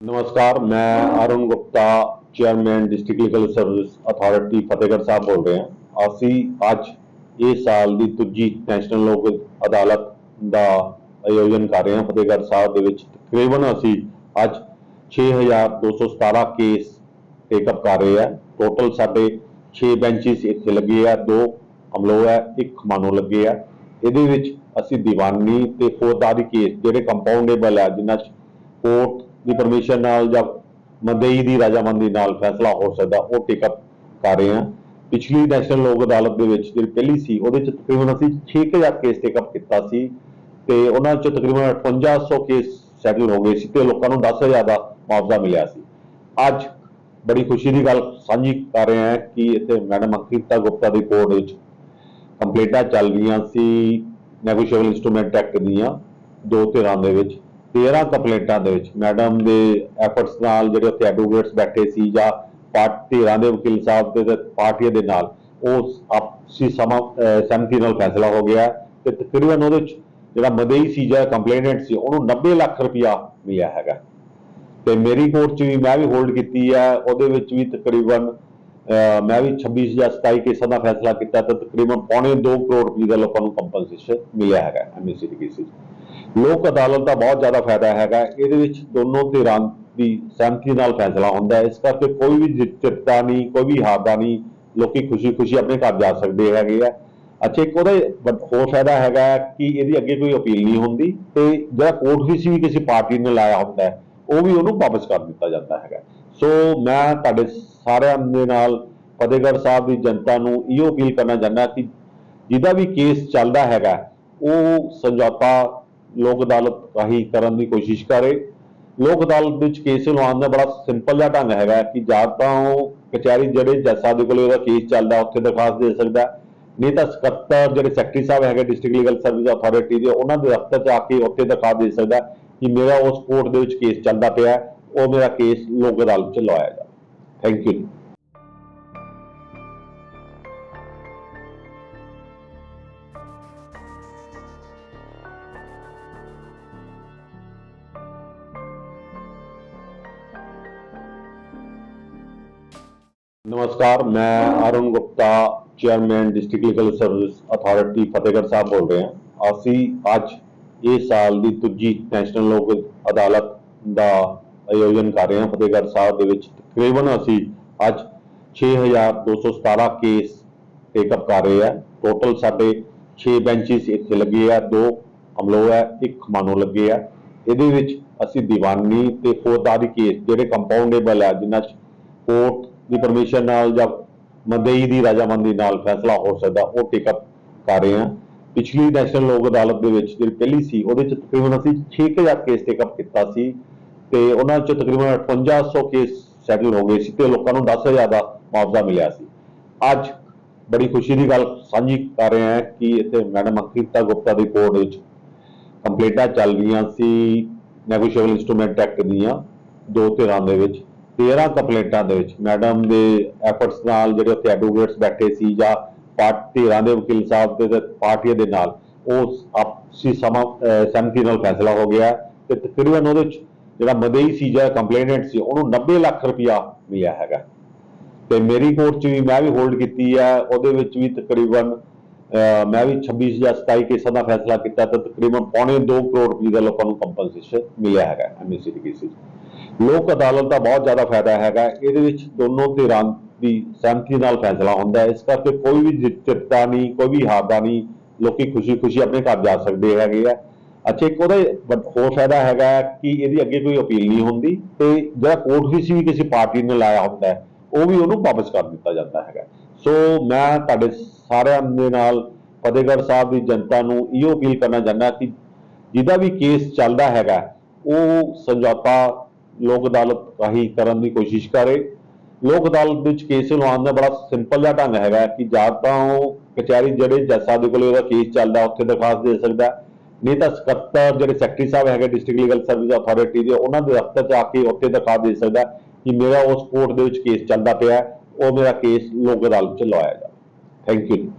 ਨਮਸਕਾਰ, ਮੈਂ Arun Gupta chairman district legal service authority Fatehgarh Sahib ਬੋਲ ਰਹੇ ਹਾਂ। ਅਸੀਂ ਅੱਜ ਇਹ ਸਾਲ ਦੀ ਦੂਜੀ ਨੈਸ਼ਨਲ ਲੋਕ ਅਦਾਲਤ ਦਾ ਆਯੋਜਨ ਕਰ ਰਹੇ ਹਾਂ ਫਤਿਹਗੜ੍ਹ ਸਾਹਿਬ ਦੇ ਵਿੱਚ। ਤਕਰੀਬਨ ਅਸੀਂ ਅੱਜ 6217 ਕੇਸ ਟੇਕਅਪ ਕਰ ਰਹੇ ਹਾਂ। ਟੋਟਲ ਸਾਡੇ 6 ਬੈਂਚਸ ਇੱਥੇ ਲੱਗੇ ਆ, ਦੋ ਅਮਲੋ ਹੈ, ਇੱਕ ਖਮਾਨੋ ਲੱਗੇ ਆ। ਇਹਦੇ ਵਿੱਚ ਅਸੀਂ ਦੀਵਾਨੀ ਤੇ ਫੌਜਦਾਰੀ ਕੇਸ ਜਿਹੜੇ ਕੰਪਾਊਂਡੇਬਲ ਆ, ਜਿਨ੍ਹਾਂ 'ਚ ਕੋਰਟ ਦੀ ਪਰਮਿਸ਼ਨ ਨਾਲ ਜਾਂ ਮਦਈ ਦੀ ਰਾਜਾਮੰਦੀ ਨਾਲ ਫੈਸਲਾ ਹੋ ਸਕਦਾ, ਉਹ ਟੇਕਅਪ ਕਰ ਰਹੇ ਹਾਂ। ਪਿਛਲੀ ਨੈਸ਼ਨਲ ਲੋਕ ਅਦਾਲਤ ਦੇ ਵਿੱਚ ਜਿਹੜੀ ਪਹਿਲੀ ਸੀ, ਉਹਦੇ ਚ ਤਕਰੀਬਨ ਅਸੀਂ 6000 ਕੇਸ ਟੇਕਅਪ ਕੀਤਾ ਸੀ ਤੇ ਉਹਨਾਂ ਚ ਤਕਰੀਬਨ 5800 ਕੇਸ ਸੈਟਲ ਹੋ ਗਏ ਸੀ ਤੇ ਲੋਕਾਂ ਨੂੰ 10000 ਦਾ ਮੁਆਵਜ਼ਾ ਮਿਲਿਆ ਸੀ। ਅੱਜ ਬੜੀ ਖੁਸ਼ੀ ਦੀ ਗੱਲ ਸਾਂਝੀ ਕਰ ਰਹੇ ਹਾਂ ਕਿ ਇੱਥੇ ਮੈਡਮ ਅੰਕਿਤਾ ਗੁਪਤਾ ਦੀ ਕੋਰਟ ਵਿੱਚ ਕੰਪਲੇਂਟਾਂ ਚੱਲ ਰਹੀਆਂ ਸੀ, ਨੈਗੋਸ਼ੀਏਬਲ ਇਨਸਟਰੂਮੈਂਟ ਐਕਟ ਦੀਆਂ, ਦੋ ਧਿਰਾਂ ਦੇ ਵਿੱਚ। 13 ਕੰਪਲੇਂਟਾਂ ਦੇ ਵਿੱਚ ਮੈਡਮ ਦੇ ਐਫਰਟਸ ਨਾਲ ਜਿਹੜੇ ਉੱਥੇ ਐਡਵੋਕੇਟਸ ਬੈਠੇ ਸੀ ਜਾਂ ਪਾਰਟ ਧਿਰਾਂ ਦੇ ਵਕੀਲ ਸਾਹਿਬ ਦੇ ਤੇ ਪਾਰਟੀਆਂ ਦੇ ਨਾਲ, ਉਹ ਆਪਸੀ ਸਮਾਂ ਸਹਿਮਤੀ ਨਾਲ ਫੈਸਲਾ ਹੋ ਗਿਆ ਤੇ ਤਕਰੀਬਨ ਉਹਦੇ ਵਿੱਚ ਜਿਹੜਾ ਮਦਈ ਸੀ ਜਾਂ ਕੰਪਲੇਨੈਂਟ ਸੀ, ਉਹਨੂੰ 90 ਲੱਖ ਰੁਪਇਆ ਮਿਲਿਆ ਹੈਗਾ। ਤੇ ਮੇਰੀ ਕੋਰਟ 'ਚ ਵੀ ਮੈਂ ਵੀ ਹੋਲਡ ਕੀਤੀ ਹੈ ਉਹਦੇ ਵਿੱਚ ਵੀ ਤਕਰੀਬਨ ਮੈਂ ਵੀ 26 ਜਾਂ 27 ਕੇਸਾਂ ਦਾ ਫੈਸਲਾ ਕੀਤਾ ਤਾਂ ਤਕਰੀਬਨ ਪੌਣੇ 2 ਕਰੋੜ ਰੁਪਏ ਦਾ ਲੋਕਾਂ ਨੂੰ ਕੰਪਨਸੇਸ਼ਨ ਮਿਲਿਆ ਹੈਗਾ ਐਮਐਸਸੀ ਦੇ ਕੇਸਿਸ ਲੋਕ ਅਦਾਲਤ ਦਾ ਬਹੁਤ ਜ਼ਿਆਦਾ ਫਾਇਦਾ ਹੈਗਾ। ਇਹਦੇ ਵਿੱਚ ਦੋਨੋਂ ਧਿਰਾਂ ਦੀ ਸਹਿਮਤੀ ਨਾਲ ਫੈਸਲਾ ਹੁੰਦਾ ਹੈ। ਇਸ ਕਰਕੇ ਕੋਈ ਵੀ ਜਿੱਤਤਾ ਨਹੀਂ, ਕੋਈ ਵੀ ਹਾਰਦਾ ਨਹੀਂ, ਲੋਕੀ ਖੁਸ਼ੀ-ਖੁਸ਼ੀ ਆਪਣੇ ਘਰ ਜਾ ਸਕਦੇ ਹੈਗੇ ਆ। ਅੱਛਾ, ਇੱਕ ਉਹਦਾ ਹੋਰ ਫਾਇਦਾ ਹੈਗਾ ਕਿ ਇਹਦੀ ਅੱਗੇ ਕੋਈ ਅਪੀਲ ਨਹੀਂ ਹੁੰਦੀ ਤੇ ਜਿਹੜਾ ਕੋਰਟ ਫੀਸ ਵੀ ਕਿਸੇ ਪਾਰਟੀ ਨੇ ਲਾਇਆ ਹੁੰਦਾ ਹੈ, ਉਹ ਵੀ ਉਹਨੂੰ ਵਾਪਸ ਕਰ ਦਿੱਤਾ ਜਾਂਦਾ ਹੈਗਾ। ਸੋ ਮੈਂ ਤੁਹਾਡੇ ਸਾਰਿਆਂ ਦੇ ਨਾਲ ਫਤਿਹਗੜ੍ਹ ਸਾਹਿਬ ਦੀ ਜਨਤਾ ਨੂੰ ਇਹੋ ਅਪੀਲ ਕਰਨਾ ਚਾਹੁੰਦਾ ਕਿ ਜਿਹਦਾ ਵੀ ਕੇਸ ਚੱਲਦਾ ਹੈਗਾ, ਉਹ ਸਮਝੌਤਾ ਲੋਕ ਅਦਾਲਤ ਰਾਹੀਂ ਕਰਨ ਦੀ ਕੋਸ਼ਿਸ਼ ਕਰੇ। ਲੋਕ ਅਦਾਲਤ ਵਿੱਚ ਕੇਸ ਲਵਾਉਣ ਦਾ ਬੜਾ ਸਿੰਪਲ ਜਿਹਾ ਢੰਗ ਹੈਗਾ ਕਿ ਜਾਂ ਤਾਂ ਉਹ ਕਚਹਿਰੀ ਜਿਹੜੇ ਜੱਜ ਸਾਹਿਬ ਦੇ ਕੋਲੇ ਉਹਦਾ ਕੇਸ ਚੱਲਦਾ, ਉੱਥੇ ਦਰਖਾਸਤ ਦੇ ਸਕਦਾ। ਨਹੀਂ ਤਾਂ ਸਕੱਤਰ ਜਿਹੜੇ ਸੈਕਟਰੀ ਸਾਹਿਬ ਹੈਗੇ ਡਿਸਟ੍ਰਿਕਟ ਲੀਗਲ ਸਰਵਿਸ ਅਥਾਰਟੀ ਦੇ, ਉਹਨਾਂ ਦੇ ਦਫ਼ਤਰ 'ਚ ਆ ਕੇ ਉੱਥੇ ਦਰਖਾਸਤ ਦੇ ਸਕਦਾ ਕਿ ਮੇਰਾ ਉਸ ਕੋਰਟ ਦੇ ਵਿੱਚ ਕੇਸ ਚੱਲਦਾ ਪਿਆ ਉਹ ਮੇਰਾ ਕੇਸ ਲੋਕ ਅਦਾਲਤ 'ਚ ਲਵਾਇਆ ਜਾ ਥੈਂਕ ਯੂ ਨਮਸਕਾਰ ਮੈਂ Arun Gupta chairman district legal service authority Fatehgarh Sahib ਬੋਲ ਰਹੇ ਹਾਂ ਅਸੀਂ ਅੱਜ ਇਹ ਸਾਲ ਦੀ ਦੂਜੀ ਨੈਸ਼ਨਲ ਲੋਕ ਅਦਾਲਤ ਦਾ ਆਯੋਜਨ ਕਰ ਰਹੇ ਹਾਂ ਫਤਿਹਗੜ੍ਹ ਸਾਹਿਬ ਦੇ ਵਿੱਚ ਤਕਰੀਬਨ ਅਸੀਂ ਅੱਜ 6217 ਕੇਸ ਟੇਕਅਪ ਕਰ ਰਹੇ ਹਾਂ ਟੋਟਲ ਸਾਡੇ 6 ਬੈਂਚਸ ਇੱਥੇ ਲੱਗੇ ਆ ਦੋ ਅਮਲੋ ਹੈ ਇੱਕ ਮਾਨੋ ਲੱਗੇ ਆ ਇਹਦੇ ਵਿੱਚ ਅਸੀਂ ਦੀਵਾਨੀ ਤੇ ਫੌਜਦਾਰੀ ਕੇਸ ਜਿਹੜੇ ਕੰਪਾਊਂਡੇਬਲ ਆ ਜਿਨ੍ਹਾਂ 'ਚ ਕੋਰਟ ਦੀ ਪਰਮਿਸ਼ਨ ਨਾਲ ਜਾਂ ਮਦਈ ਦੀ ਰਾਜਾਮੰਦੀ ਨਾਲ ਫੈਸਲਾ ਹੋ ਸਕਦਾ, ਉਹ ਟੇਕਅਪ ਕਰ ਰਹੇ ਹਾਂ। ਪਿਛਲੀ ਨੈਸ਼ਨਲ ਲੋਕ ਅਦਾਲਤ ਦੇ ਵਿੱਚ ਜਿਹੜੀ ਪਹਿਲੀ ਸੀ, ਉਹਦੇ ਚ ਤਕਰੀਬਨ ਅਸੀਂ 6000 ਕੇਸ ਟੇਕਅਪ ਕੀਤਾ ਸੀ ਤੇ ਉਹਨਾਂ ਚ ਤਕਰੀਬਨ 5800 ਕੇਸ ਸੈਟਲ ਹੋ ਗਏ ਸੀ ਤੇ ਲੋਕਾਂ ਨੂੰ 10000 ਦਾ ਮੁਆਵਜ਼ਾ ਮਿਲਿਆ ਸੀ। ਅੱਜ ਬੜੀ ਖੁਸ਼ੀ ਦੀ ਗੱਲ ਸਾਂਝੀ ਕਰ ਰਹੇ ਹਾਂ ਕਿ ਇੱਥੇ ਮੈਡਮ ਅੰਕਿਤਾ ਗੁਪਤਾ ਦੀ ਕੋਰਟ ਵਿੱਚ ਕੰਪਲੇਂਟਾਂ ਚੱਲ ਰਹੀਆਂ ਸੀ ਨੈਗੋਸ਼ੀਏਬਲ ਇਨਸਟਰੂਮੈਂਟ ਐਕਟ ਦੀਆਂ, ਦੋ ਧਿਰਾਂ ਦੇ ਵਿੱਚ। 13 ਕੰਪਲੇਂਟਾਂ ਦੇ ਵਿੱਚ ਮੈਡਮ ਦੇ ਐਫਰਟਸ ਨਾਲ ਜਿਹੜੇ ਉੱਥੇ ਐਡਵੋਕੇਟਸ ਬੈਠੇ ਸੀ ਜਾਂ ਪਾਰਟ ਦੇ ਵਕੀਲ ਸਾਹਿਬ ਦੇ ਤੇ ਦੇ ਨਾਲ, ਉਹ ਆਪਸੀ ਸਹਿਮਤੀ ਨਾਲ ਫੈਸਲਾ ਹੋ ਗਿਆ ਤੇ ਤਕਰੀਬਨ ਉਹਦੇ ਵਿੱਚ ਜਿਹੜਾ ਮਦਈ ਸੀ ਜਾਂ ਕੰਪਲੇਨੈਂਟ ਸੀ, ਉਹਨੂੰ 90 ਲੱਖ ਰੁਪਇਆ ਮਿਲਿਆ ਹੈਗਾ। ਤੇ ਮੇਰੀ ਕੋਰਟ 'ਚ ਵੀ ਮੈਂ ਵੀ ਹੋਲਡ ਕੀਤੀ ਹੈ ਉਹਦੇ ਵਿੱਚ ਵੀ ਤਕਰੀਬਨ ਮੈਂ ਵੀ 26 ਜਾਂ 27 ਕੇਸਾਂ ਦਾ ਫੈਸਲਾ ਕੀਤਾ ਤਾਂ ਤਕਰੀਬਨ ਪੌਣੇ 2 ਕਰੋੜ ਰੁਪਏ ਦਾ ਲੋਕਾਂ ਨੂੰ ਕੰਪਨਸੇਸ਼ਨ ਮਿਲਿਆ ਹੈਗਾ ਐਮਐਸਸੀ ਦੇ ਕੇਸਿਸ ਲੋਕ ਅਦਾਲਤ ਦਾ ਬਹੁਤ ਜ਼ਿਆਦਾ ਫਾਇਦਾ ਹੈਗਾ। ਇਹਦੇ ਵਿੱਚ ਦੋਨੋਂ ਧਿਰਾਂ ਦੀ ਸਹਿਮਤੀ ਨਾਲ ਫੈਸਲਾ ਹੁੰਦਾ ਹੈ। ਇਸ ਕਰਕੇ ਕੋਈ ਵੀ ਜਿੱਤਤਾ ਨਹੀਂ, ਕੋਈ ਵੀ ਹਾਰਦਾ ਨਹੀਂ, ਲੋਕੀ ਖੁਸ਼ੀ-ਖੁਸ਼ੀ ਆਪਣੇ ਘਰ ਜਾ ਸਕਦੇ ਹੈਗੇ ਆ। ਅੱਛਾ, ਇੱਕ ਉਹਦਾ ਹੋਰ ਫਾਇਦਾ ਹੈਗਾ ਕਿ ਇਹਦੀ ਅੱਗੇ ਕੋਈ ਅਪੀਲ ਨਹੀਂ ਹੁੰਦੀ ਤੇ ਜਿਹੜਾ ਕੋਰਟ ਫੀਸ ਵੀ ਕਿਸੇ ਪਾਰਟੀ ਨੇ ਲਾਇਆ ਹੁੰਦਾ ਉਹ ਵੀ ਉਹਨੂੰ ਵਾਪਸ ਕਰ ਦਿੱਤਾ ਜਾਂਦਾ ਹੈਗਾ। ਸੋ ਮੈਂ ਤੁਹਾਡੇ ਸਾਰਿਆਂ ਦੇ ਨਾਲ ਫਤਿਹਗੜ੍ਹ ਸਾਹਿਬ ਦੀ ਜਨਤਾ ਨੂੰ ਇਹੋ ਅਪੀਲ ਕਰਨਾ ਚਾਹੁੰਦਾ ਕਿ ਜਿਹਦਾ ਵੀ ਕੇਸ ਚੱਲਦਾ ਹੈਗਾ, ਉਹ ਸਮਝੌਤਾ ਲੋਕ ਅਦਾਲਤ ਰਾਹੀਂ ਕਰਨ ਦੀ ਕੋਸ਼ਿਸ਼ ਕਰੇ। ਲੋਕ ਅਦਾਲਤ ਵਿੱਚ ਕੇਸ ਲਵਾਉਣ ਦਾ ਬੜਾ ਸਿੰਪਲ ਜਿਹਾ ਢੰਗ ਹੈਗਾ ਕਿ ਜਾਂ ਤਾਂ ਉਹ ਕਚਹਿਰੀ ਜਿਹੜੇ ਜੱਜ ਸਾਹਿਬ ਦੇ ਕੋਲੇ ਉਹਦਾ ਕੇਸ ਚੱਲਦਾ, ਉੱਥੇ ਦਰਖਾਸਤ ਦੇ ਸਕਦਾ। ਨਹੀਂ ਤਾਂ ਸਕੱਤਰ ਜਿਹੜੇ ਸੈਕਟਰੀ ਸਾਹਿਬ ਹੈਗੇ ਡਿਸਟ੍ਰਿਕਟ ਲੀਗਲ ਸਰਵਿਸ ਅਥਾਰਟੀ ਦੇ, ਉਹਨਾਂ ਦੇ ਦਫ਼ਤਰ 'ਚ ਆ ਕੇ ਉੱਥੇ ਦਰਖਾਸਤ ਦੇ ਸਕਦਾ ਕਿ ਮੇਰਾ ਉਸ ਕੋਰਟ ਦੇ ਵਿੱਚ ਕੇਸ ਚੱਲਦਾ ਪਿਆ, ਉਹ ਮੇਰਾ ਕੇਸ ਲੋਕ ਅਦਾਲਤ 'ਚ ਲਵਾਇਆ ਜਾਵੇ ਥੈਂਕ ਯੂ